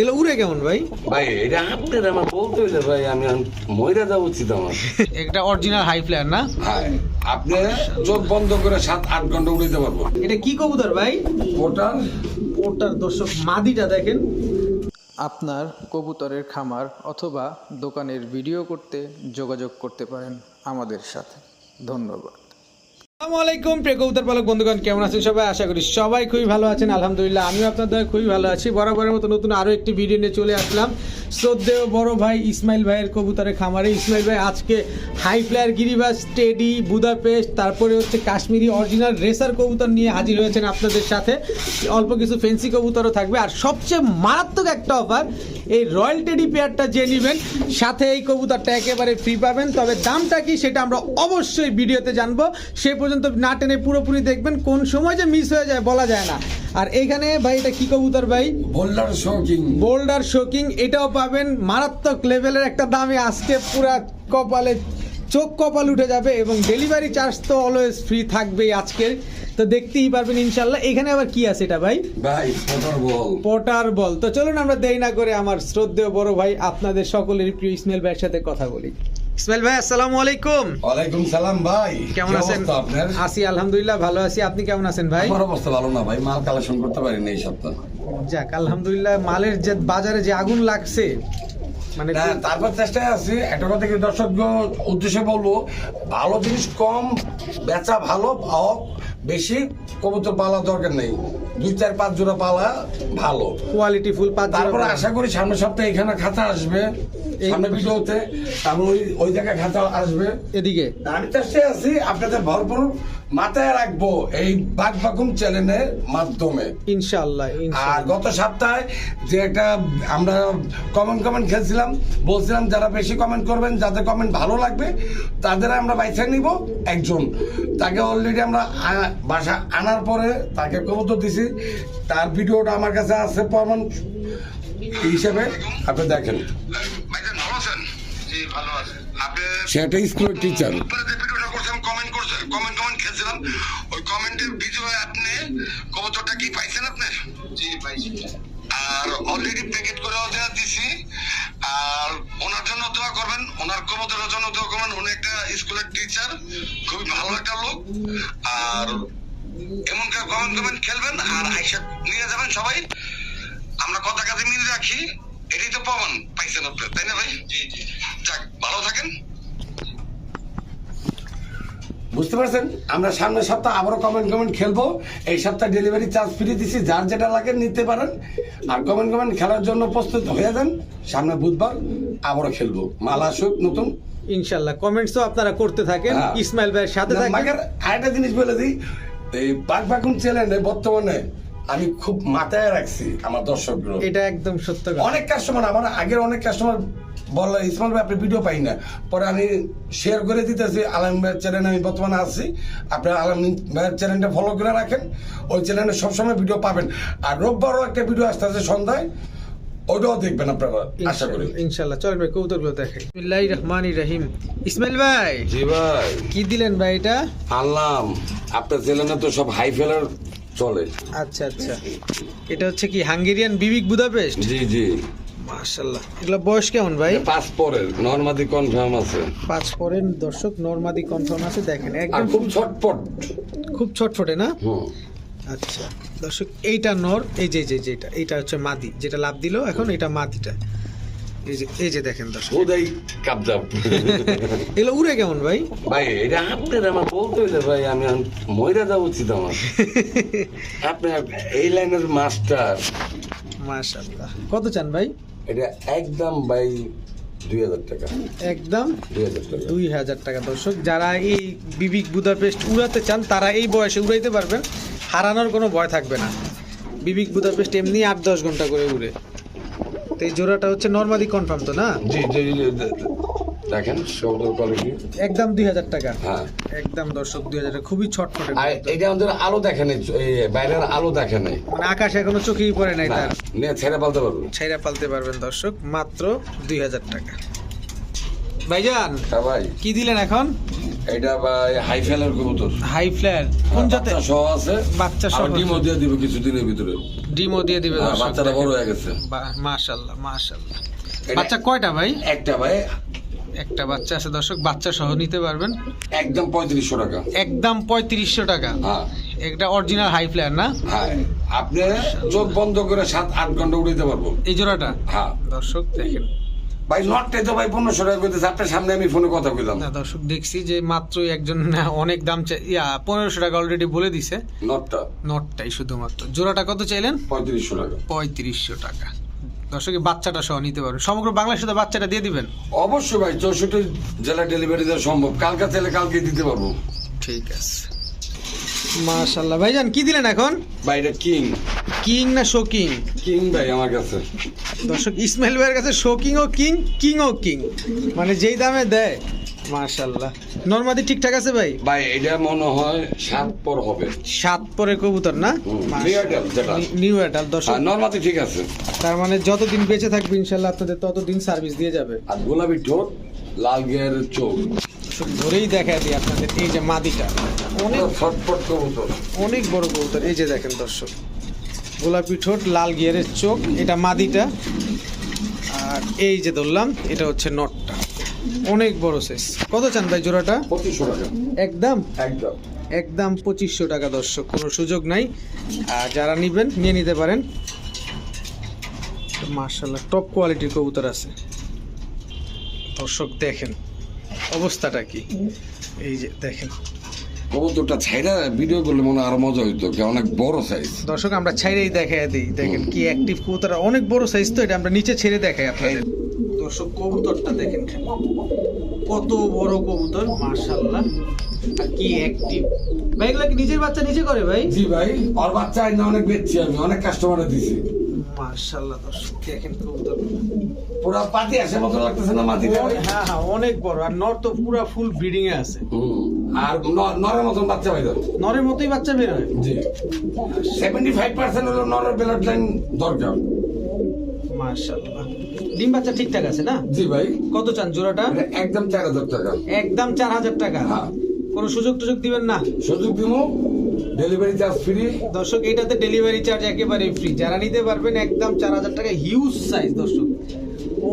এগুলো উড়ে কেমন ভাই? ভাই এটা আপনার আমার বলতে হইলে ভাই আমি ময়রা দেওয়া উচিত আমার। একটা অরিজিনাল হাই ফ্লায়ার না? হ্যাঁ আপনি চোখ বন্ধ করে সাত আট ঘণ্টা উড়িতে পারব। এটা কি কবুতর ভাই? ওটার ওটার দর্শক মাদিটা দেখেন। আপনার কবুতরের খামার অথবা দোকানের ভিডিও করতে যোগাযোগ করতে পারেন আমাদের সাথে। ধন্যবাদ। আসসালামু আলাইকুম প্রিয় কবুতর পালক বন্ধুগণ, কেমন আছেন সবাই? আশা করি সবাই খুবই ভালো আছেন। আলহামদুলিল্লাহ, আমিও আপনাদের খুবই ভালো আছি। বরাবরের মতো নতুন আরও একটি ভিডিও নিয়ে চলে আসলাম। শ্রদ্ধেয় বড় ভাই ইসমাইল ভাইয়ের কবুতরের খামারে। ইসমাইল ভাই, আজকে হাই ফ্লায়ার গিরিবাস, টেডি, বুদাপেস্ট, তারপরে হচ্ছে কাশ্মীরি অরিজিনাল রেসার কবুতর নিয়ে হাজির হয়েছেন আপনাদের সাথে। অল্প কিছু ফেন্সি কবুতরও থাকবে। আর সবচেয়ে মারাত্মক একটা অফার এই রয়্যাল টেডি পেয়ারটা যে নেবেন, সাথে এই কবুতরটা একেবারে ফ্রি পাবেন। তবে দামটা কি সেটা আমরা অবশ্যই ভিডিওতে জানব। সে পর্যন্ত না টেনে পুরোপুরি দেখবেন কোন সময় যে মিস হয়ে যায় বলা যায় না। আর এইখানে ভাই এটা কি কবুতর ভাই? Boulder shocking. বোল্ডার শোকিং এটাও পাবেন। মারাত্মক লেভেলের একটা দামে আজকে পুরা কপালে চোখ কপাল উঠে যাবে এবং ডেলিভারি চার্জ তো অলওয়েজ ফ্রি থাকবেই আজকের। তো দেখতেই পারবেন ইনশাল্লাহ। এখানে আবার কি আছে এটা ভাই? ভাই ফটোর বল পটার বল তো চলুন আমরা দেরি না করে আমার শ্রদ্ধেয় বড় ভাই আপনাদের সকলের প্রিয় ইসমাইল ভাইয়ের সাথে কথা বলি। ইসমাইল ভাই আসসালামু আলাইকুম। ওয়ালাইকুম সালাম ভাই কেমন আছেন? আপনার? আছি আলহামদুলিল্লাহ ভালো আছি। আপনি কেমন আছেন ভাই? আমার অবস্থা ভালো না ভাই মাল কালেকশন করতে পারিনি এই সপ্তাহ। যাক আলহামদুলিল্লাহ মালের যে বাজারে যে আগুন লাগছে মানে তারপর চেষ্টায় আছি। একটা কথা কি দর্শক উদ্দেশ্যে বলব ভালো জিনিস কম বেচা ভালো পাও বেশি কবুতর পালা দরকার নেই। দুই চার পাঁচ জোড়া পালা ভালো। কোয়ালিটি ফুল পাঁচ তারপরে আশা করি সামনের সপ্তাহে এখানে খাতা আসবে সামনে ভিডিওতে তারপর ওই ওই জায়গায় খাতা আসবে। এদিকে। আমি চেষ্টায় আছি আপনাদের ভরপুর মাথায় রাখব এই বাঘ বাকুম চ্যানেলের মাধ্যমে। ইনশাআল্লাহ আর গত সপ্তাহে যে একটা আমরা কমেন্ট কমেন্ট খেলছিলাম বলছিলাম যারা বেশি কমেন্ট করবেন যাদের কমেন্ট ভালো লাগবে তাদের আমরা বাইসা নিব একজন। তাকে অলরেডি আমরা বাসা আনার পরে তাকে কবুতর দিছি। তার ভিডিওটা আমার কাছে আছে প্রমাণ হিসেবে। আপনি দেখেন। ভাইজান ভালো আছেন? জি ভালো আছি। আপনি সে একটা স্কুলের টিচার উপরে যে ভিডিওটা করছেন কমেন্ট করছেন কমেন্ট কমেন্ট ওই কমেন্টের ভিডিও আপনি কবুতরটা কি পাইছেন আপনি? জি পাইছি। আর অলরেডি প্যাকেট করেও দেওয়া দিছি। আর ওনার জন্য দোয়া করবেন ওনার কবুতরের জন্য দোয়া করবেন। উনি একটা স্কুলের টিচার খুবই ভালো একটা লোক। আর এমন কমেন্ট কমেন্ট খেলবেন আর আইসা নিয়ে যাবেন সবাই। আমরা কথা কাজে মিল রাখি। এটাই তো পাবেন পাইছেন আপনি তাই না ভাই? জি জি। যাক ভালো থাকেন। বুঝতে পারছেন? আমরা সামনের সপ্তাহ আবারও কমেন্ট কমেন্ট খেলব। এই সপ্তাহে ডেলিভারি চার্জ ফ্রি দিছি যার যেটা লাগে নিতে পারেন। আর কমেন্ট কমেন্ট খেলার জন্য প্রস্তুত হয়ে যান। সামনে বুধবার আবারও খেলব। মাল আসুক নতুন। ইনশাআল্লাহ কমেন্টসও আপনারা করতে থাকেন হ্যাঁ। ইসমাইল ভাইয়ের সাথে থাকেন। আরেকটা জিনিস বলে দিই এই বাঘ বাকুম চ্যানেলে বর্তমানে আমি খুব মাথায় রাখছি আমার দর্শকগুলো। এটা একদম সত্য অনেক কাস্টমার আমার আগের অনেক কাস্টমার বলল ইসমাল ভাই আপনি ভিডিও পাই না। পরে আমি শেয়ার করে দিতেছি আলম ভাইয়ের চ্যানেলে আমি বর্তমানে আছি। আপনার আলম ভাইয়ের চ্যানেলটা ফলো করে রাখেন। ওই চ্যানেলে সবসময় ভিডিও পাবেন। আর রোববারও একটা ভিডিও আসতেছে সন্ধ্যায়। ওইটাও দেখবেন আপনারা আশা করি। ইনশাআল্লাহ, ইনশাআল্লাহ চলেন ভাই কবুতরগুলো দেখে বিসমিল্লাহির রহমানির রহিম। ইসমাইল ভাই! জি ভাই। কি দিলেন ভাই এটা? আনলাম। আপনার চ্যানেলে তো সব হাই ফেলার চলে। আচ্ছা আচ্ছা। এটা হচ্ছে কি হাঙ্গেরিয়ান বিবিক বুদাপেস্ট জি জি। মাশাআল্লাহ। এগুলো বয়স কেমন ভাই? পাঁচ পরের নর্মাদি কনফার্ম আছে। পাঁচ পরের দর্শক নর্মাদি কনফার্ম আছে দেখেন একদম খুব ছটপট খুব ছটফটে না? আচ্ছা দর্শক এইটা নর এই যে যে যেটা এইটা হচ্ছে মাদি যেটা লাভ দিল এখন এটা মাদিটা। এই যে এই যে দেখেন দর্শক। ওদাই কাবজাব এগুলো উড়ে কেমন ভাই? ভাই এটা আপনার আমার বলতে হইলে ভাই আমি ময়রা দেওয়া উচিত আমার। আপনি এই লাইনের মাস্টার। মাশাআল্লাহ। কত চান ভাই? এটা একদম বাই দুই হাজার টাকা। একদম দুই হাজার টাকা। দর্শক। যারা এই বিবিক বুদাপেস্ট উড়াতে চান তারা এই বয়সে উড়াইতে পারবেন। হারানোর কোনো ভয় থাকবে না। বিবিক বুদাপেস্ট এমনি আট দশ ঘণ্টা করে উড়ে। তো এই জোড়াটা হচ্ছে নর্মালি কনফার্ম তো না? জি, জি, দেখেন কোয়ালিটি একদম দুই হাজার টাকা। হ্যাঁ। একদম দর্শক দুই হাজার খুবই ছটফটে আর এটা আমাদের আলো দেখে নেই এই বাইরের আলো দেখে নেই। মানে আকাশ এখনও চোখেই পড়ে নাই তার। ছেড়ে পালতে ছাইরা পালতে পারবেন দর্শক মাত্র দুই হাজার টাকা। ভাইজান হ্যাঁ ভাই। কি দিলেন এখন? এটা হাই ফেলার কবুতর। হাই ফ্লায়ার কোন জাতে বাচ্চা সহ আছে। বাচ্চা সহ আর ডিমও দিয়ে দিবে কিছুদিনের ভিতরে। ডিমও দিয়ে দিবে হ্যাঁ, দর্শক বাচ্চাটা বড় হয়ে গেছে। মাশাল্লাহ। এটা- বাচ্চা কয়টা ভাই? একটা ভাই একটা বাচ্চা আছে দর্শক বাচ্চা সহ নিতে পারবেন। একদম পঁয়ত্রিশশো টাকা। একদম পঁয়ত্রিশশো টাকা। হ্যাঁ। একটা অরিজিনাল হাই ফ্লায়ার না? হ্যাঁ। আপনি চোখ বন্ধ করে সাত আট ঘণ্টা উড়াইতে পারব। এই জোড়াটা? হ্যাঁ। দর্শক দেখেন। ভাই নটটাই তো ভাই পনেরোশো টাকা করতেছে আপনার সামনে আমি ফোনে কথা কইলাম। না দর্শক দেখছি যে মাত্র একজন অনেক দাম চাই ইয়া পনেরোশো টাকা অলরেডি বলে দিছে। নটটা নটটাই শুধুমাত্র। জোড়াটা কত চাইলেন? পঁয়ত্রিশশো টাকা। পঁয়ত্রিশশো টাকা। দর্শক বাচ্চাটা সহ নিতে পারবেন সমগ্র বাংলাদেশে তো বাচ্চাটা দিয়ে দিবেন? অবশ্যই ভাই চৌষট্টি জেলা ডেলিভারি দেওয়া সম্ভব। কালকে তাহলে কালকে দিতে পারব। ঠিক আছে। মাশাল্লাহ ভাইজান কি দিলেন এখন? ভাই এটা কিং। কিং না শোকিং? কিং ভাই আমার কাছে। দর্শক ইসমাইল ভাইয়ের কাছে শোকিং ও কিং কিং ও কিং। মানে যেই দামে দেয়। মাশাল্লাহ নর্মাদি ঠিকঠাক আছে ভাই? ভাই এটা মনে হয় সাত পর হবে। সাত পরে কবুতর না? নিউ অ্যাডাল আর নর্মাদি ঠিক আছে। তার মানে যতদিন বেঁচে থাকবে ইনশাল্লাহ আপনাদের ততদিন সার্ভিস দিয়ে যাবে। আর গোলাপি ঠোঁট লাল গিয়ারের চোখ। ধরেই দেখা দিই আপনাদের এই যে মাদিটা। অনেক ছটপট কবুতর। অনেক বড় কবুতর। এই যে দেখেন দর্শক গোলাপি ঠোঁট লাল গিয়ারের চোখ এটা মাদিটা। আর এই যে ধরলাম এটা হচ্ছে নটটা। অনেক বড় সাইজ কত চান ভাই জোড়াটা? পঁচিশশো টাকা। একদম? একদম। একদম পঁচিশশো টাকা দর্শক কোনো সুযোগ নাই। আর যারা নেবেন নিয়ে নিতে পারেন। মার্শাল্লাহ টপ কোয়ালিটির কবুতর আছে। দর্শক দেখেন। অবস্থাটা কি? এই যে দেখেন। কবুতরটা ছাইরা ভিডিও করলে মনে আরও মজা হইতো কি অনেক বড় সাইজ দর্শক আমরা ছাইরেই দেখাই দিই। দেখেন কি অ্যাক্টিভ কবুতর অনেক বড় সাইজ তো এটা আমরা নিচে ছেড়ে দেখাই আপনাদের। দর্শক কবুতরটা দেখেন খালি। কত বড় কবুতর মার্শাল্লাহ আর কি অ্যাক্টিভ ভাই এগুলা কি নিজের বাচ্চা নিজে করে ভাই? জি ভাই ওর বাচ্চা আইনা অনেক বেচছি আমি অনেক কাস্টমারে দিছি। মার্শাল্লাহ দর্শক দেখেন কবুতর। পুরো পাতি আসে মতো লাগতেছে না মাটিতে? হ্যাঁ হ্যাঁ অনেক বড় আর নর তো পুরো ফুল ব্রিডিং এ আছে। হুম। আর নরের মতন বাচ্চা ভাই ধর। নরের মতোই বাচ্চা বের হয়? জি। সেভেন্টি ফাইভ পার্সেন্ট হলো নরের ব্লাড লাইন দরকার। মার্শাল্লাহ ডিম বাচ্চা ঠিকঠাক আছে না? জি ভাই। কত চান জোড়াটা? একদম চার হাজার টাকা। একদম চার হাজার টাকা। হ্যাঁ। কোনো সুযোগ টুযোগ দিবেন না? সুযোগ দিব। ডেলিভারি চার্জ ফ্রি দর্শক এটাতে ডেলিভারি চার্জ একেবারে ফ্রি যারা নিতে পারবেন একদম চার হাজার টাকা। হিউজ সাইজ দর্শক।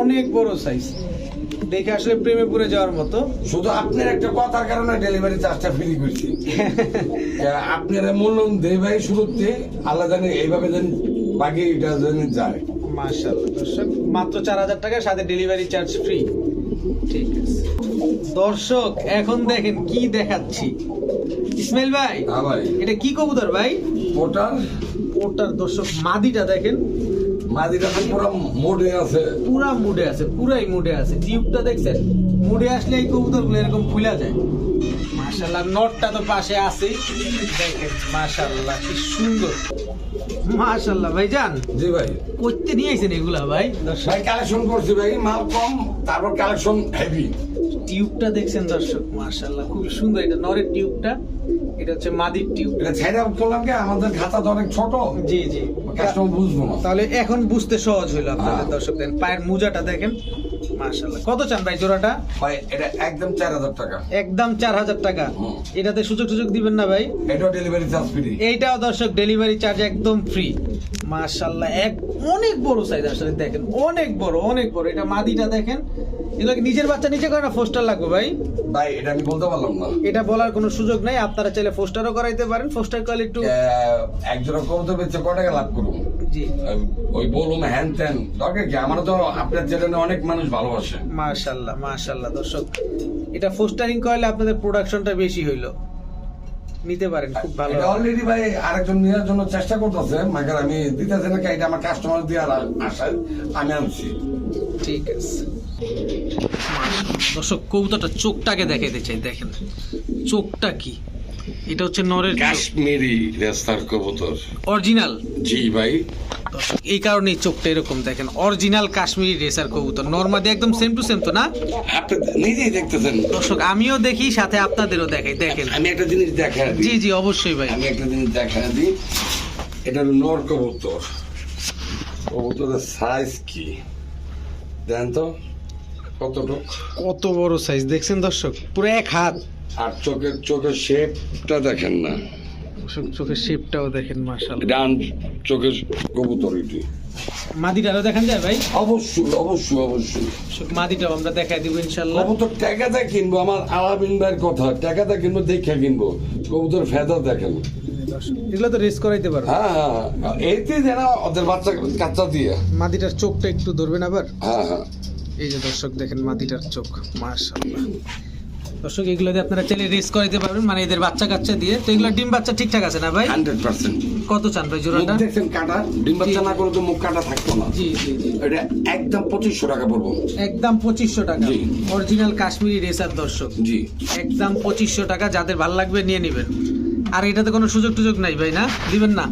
অনেক বড় সাইজ দেখে আসলে প্রেমে পড়ে যাওয়ার মতো। শুধু আপনার একটা কথার কারণে ডেলিভারি চার্জটা ফ্রি করছি। আপনার মূল্য দেয় ভাই শুরুতে আল্লাহ জানে এইভাবে যেন বাকি এটা যেন যায়। মার্শাল্লাহ দর্শক মাত্র চার হাজার টাকা সাথে ডেলিভারি চার্জ ফ্রি ঠিক আছে। দর্শক এখন দেখেন কি দেখাচ্ছি। ইসমাইল ভাই হ্যাঁ ভাই। এটা কি কবুতর ভাই? ওটার ওটার দর্শক মাদিটা দেখেন। তো পুরো মোডে আছে। পুরা মুডে আছে পুরাই মুডে আছে। টিউবটা দেখছেন? মুডে আসলে এই কবুতরগুলো এরকম ফুলা যায়। নটটা তো পাশে দেখেন কি সুন্দর। মাশাল্লাহ ভাইজান। জি ভাই। করতে নিয়ে আইছেন এগুলা ভাই? কালেকশন করছি ভাই মাল কম তারপর কালেকশন হেভি টিউবটা দেখছেন দর্শক মাশাল্লাহ খুবই সুন্দর এটা নরের টিউবটা। এটা হচ্ছে মাদির টিউব। এটা ছেড়ে বললাম কি আমাদের খাতা তো অনেক ছোট। জি জি। কাস্টমার বুঝব না। তাহলে এখন বুঝতে সহজ হলো আপনাদের হ্যাঁ। দর্শক দেন পায়ের মোজাটা দেখেন। মাশাল্লাহ কত চান ভাই জোড়াটা? ভাই এটা একদম চার হাজার টাকা। একদম চার হাজার টাকা। এটাতে সুযোগ সুযোগ দিবেন না ভাই? এটাও ডেলিভারি চার্জ ফ্রি এইটাও দর্শক ডেলিভারি চার্জ একদম ফ্রি মাশাল্লাহ এক অনেক বড় সাইজ আসলে দেখেন অনেক বড় অনেক বড়। এটা মাদিটা দেখেন। এগুলো নিজের বাচ্চা করে না ফোস্টার লাগবে ভাই? ভাই এটা আমি বলতে পারলাম না। এটা বলার কোনো সুযোগ নাই আপনারা চাইলে ফোস্টারও করাইতে পারেন। ফোস্টার করলে একটু একজনের বেচে টাকা লাভ করুন জি। ওই হ্যান ত্যান। দরকার কি? আমার তো আপনার অনেক মানুষ ভালোবাসে। মাশাল্লাহ মাশাল্লাহ দর্শক। এটা ফোস্টারিং করলে আপনাদের প্রোডাকশনটা বেশি হইল। নিতে পারেন খুব ভালো অলরেডি ভাই আরেকজন নেওয়ার জন্য চেষ্টা করতেছে। মাগার আমি দিতেছে না এটা আমার কাস্টমার দিয়ে আসায় আমি আনছি। ঠিক আছে। দর্শক কবুতরটা চোখটাকে দেখাইতে চাই দেখেন। চোখটা কি? এটা হচ্ছে নরের কাশ্মীরি রেস্তার কবুতর। অরিজিনাল? জি ভাই। এই কারণেই চোখটা এরকম দেখেন অরিজিনাল কাশ্মীরি রেসার কবুতর। নর্মাদি একদম সেম টু সেম তো না? আপনি নিজেই দেখতেছেন। দর্শক আমিও দেখি সাথে আপনাদেরও দেখাই দেখেন। আমি একটা জিনিস দেখা জি জি অবশ্যই ভাই। আমি একটা জিনিস দেখা দিই। এটা হলো নর কবুতর। কবুতরের সাইজ কি? দেন তো কতটুক? কত বড় সাইজ দেখছেন দর্শক পুরো এক হাত। আর চোখের চোখের শেপটা দেখেন না। চোখের শেপটাও দেখেন মাশাল্লাহ ডান চোখের কবুতর এটি। মাদিটারও দেখান যায় ভাই? অবশ্যই অবশ্যই অবশ্যই। মাদিটাও আমরা দেখাই দিব ইনশাল্লাহ কবুতর কিনবো আমার আলামিন ভাইয়ের কথা কিনবো দেখে কিনবো। কবুতর ফেদা দেখেন। এগুলো তো রেস করাইতে পারবে। হ্যাঁ হ্যাঁ হ্যাঁ। এইতে যেন ওদের বাচ্চা কাচ্চা দিয়ে। মাদিটার চোখটা একটু ধরবেন আবার? হ্যাঁ হ্যাঁ। এই যে দর্শক দেখেন মাদিটার চোখ মাশাআল্লাহ। দর্শক এগুলো দিয়ে আপনারা চাইলে রেস করাইতে পারবেন মানে এদের বাচ্চা কাচ্চা দিয়ে। তো এগুলো ডিম বাচ্চা ঠিকঠাক আছে না ভাই? Hundred percent. কত চান ভাই জোড়াটা? দেখছেন কাটা? ডিম বাচ্চা না করে তো মুখ কাটা থাকতো না। জি জি জি। এটা একদম পঁচিশশো টাকা পড়ব। একদম পঁচিশশো টাকা। অরিজিনাল কাশ্মীরি রেসার দর্শক। জি। একদম পঁচিশশো টাকা যাদের ভালো লাগবে নিয়ে নেবেন। আর এটাতে কোনো সুযোগ টুযোগ নাই ভাই না? দিবেন না?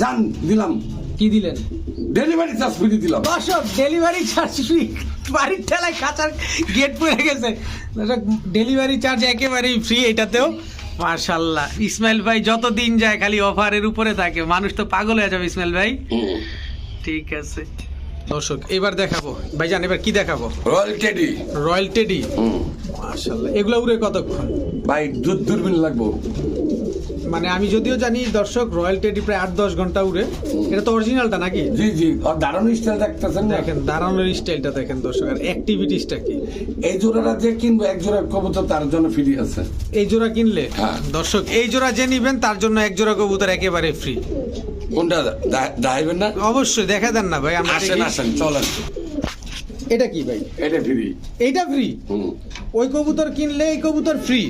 জান দিলাম। কি দিলেন? ডেলিভারি চার্জ ফ্রি দিলাম। দর্শক ডেলিভারি চার্জ ফ্রি বাড়ির ঠেলায় কাঁচার গেট পড়ে গেছে। দর্শক ডেলিভারি চার্জ একেবারেই ফ্রি এটাতেও মার্শাল্লাহ ইসমাইল ভাই যত দিন যায় খালি অফারের উপরে থাকে মানুষ তো পাগল হয়ে যাবে ইসমাইল ভাই। ঠিক আছে। দর্শক এবার দেখাবো। ভাইজান এবার কি দেখাবো? রয়্যাল টেডি রয়্যাল টেডি মার্শাল্লাহ এগুলো উড়ে কতক্ষণ? ভাই দুধ দূরবীন লাগবো। মানে আমি যদিও জানি দর্শক রয়্যাল টেডি প্রায় আট দশ ঘণ্টা উড়ে। এটা তো অরিজিনালটা নাকি? জি জি আর দারুণ স্টাইল দেখতেছেন দেখেন দাঁড়ানোর স্টাইলটা দেখেন দর্শক আর অ্যাক্টিভিটিসটা কি? এই জোড়াটা যে কিনবো এক জোড়া কবুতর তার জন্য ফ্রি আছে। এই জোড়া কিনলে? হ্যাঁ। দর্শক এই জোড়া যে নিবেন তার জন্য এক জোড়া কবুতর একেবারে ফ্রি কোনটা দা- দাইবেন না? অবশ্যই দেখা দেন না ভাই আমরা আসেন। আসেন চলেন। এটা কি ভাই? এটা ফ্রি এইটা ফ্রি ওই কবুতর কিনলে এই কবুতর ফ্রি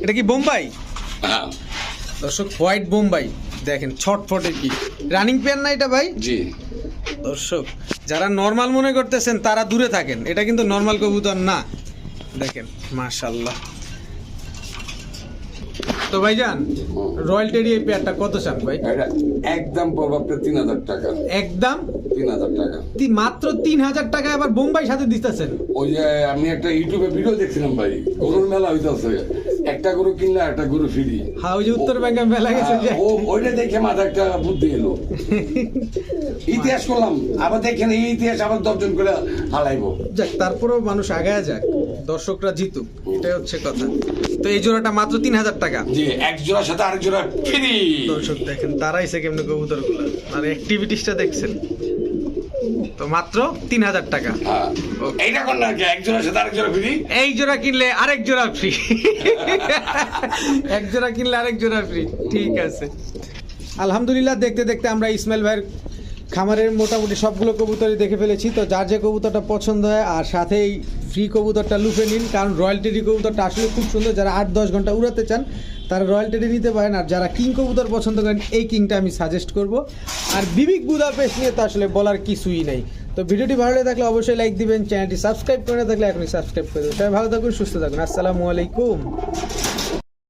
এটা কি বোম্বাই? হ্যাঁ। দর্শক হোয়াইট বোম্বাই দেখেন ছটফটে কি। রানিং পেয়ার না এটা ভাই? জি। দর্শক যারা নর্মাল মনে করতেছেন তারা দূরে থাকেন। এটা কিন্তু নর্মাল কবুতর না। দেখেন মাশাল্লাহ তো ভাই ভাইজান রয়্যাল টেডি এই পেয়ারটা কত চান ভাই? এটা একদম পড়ব আপনার তিন হাজার টাকা। একদম? তিন হাজার টাকা। মাত্র তিন হাজার টাকা আবার বোম্বাই সাথে দিতেছেন? ওই যে আমি একটা ইউটিউবে ভিডিও দেখছিলাম ভাই গরুর মেলা হইতেছে। একটা গরু কিনলে একটা গরু ফ্রি। হ্যাঁ ওই যে উত্তর ব্যাংকে মেলা গেছে ও ওইটা দেখে মাথা একটা বুদ্ধি এলো। ইতিহাস করলাম আবার দেখেন এই ইতিহাস আবার দর্জন করে হালাইবো। যাক তারপরেও মানুষ আগায় যাক দর্শকরা জিতুক এটাই হচ্ছে কথা। তো এই জোড়াটা মাত্র তিন হাজার টাকা। যে এক জোড়ার সাথে আরেক জোড়া ফ্রি। দর্শক দেখেন দাঁড়াইছে কেমনি কবুতরগুলো আর অ্যাক্টিভিটিসটা দেখছেন। তো মাত্র তিন হাজার টাকা। হ্যাঁ। এইটা কোন না এক জোড়ার সাথে আরেক জোড়া ফ্রি এই জোড়া কিনলে আরেক জোড়া ফ্রি এক জোড়া কিনলে আরেক জোড়া ফ্রি ঠিক আছে। আলহামদুলিল্লাহ দেখতে দেখতে আমরা ইসমাইল ভাইয়ের খামারের মোটামুটি সবগুলো কবুতরই দেখে ফেলেছি। তো যার যে কবুতরটা পছন্দ হয়, আর সাথেই ফ্রি কবুতরটা লুফে নিন, কারণ রয়্যাল টেডি কবুতরটা আসলে খুব সুন্দর। যারা আট দশ ঘণ্টা উড়াতে চান, তারা রয়্যাল টেডি নিতে পারেন। আর যারা কিং কবুতর পছন্দ করেন, এই কিংটা আমি সাজেস্ট করব। আর বিবিক বুদাপেস্ট নিয়ে তো আসলে বলার কিছুই নেই। তো ভিডিওটি ভালো লেগে থাকলে অবশ্যই লাইক দিবেন, চ্যানেলটি সাবস্ক্রাইব করে থাকলে এখনই সাবস্ক্রাইব করে দেবেন। সবাই ভালো থাকুন, সুস্থ থাকুন। আসসালামু আলাইকুম।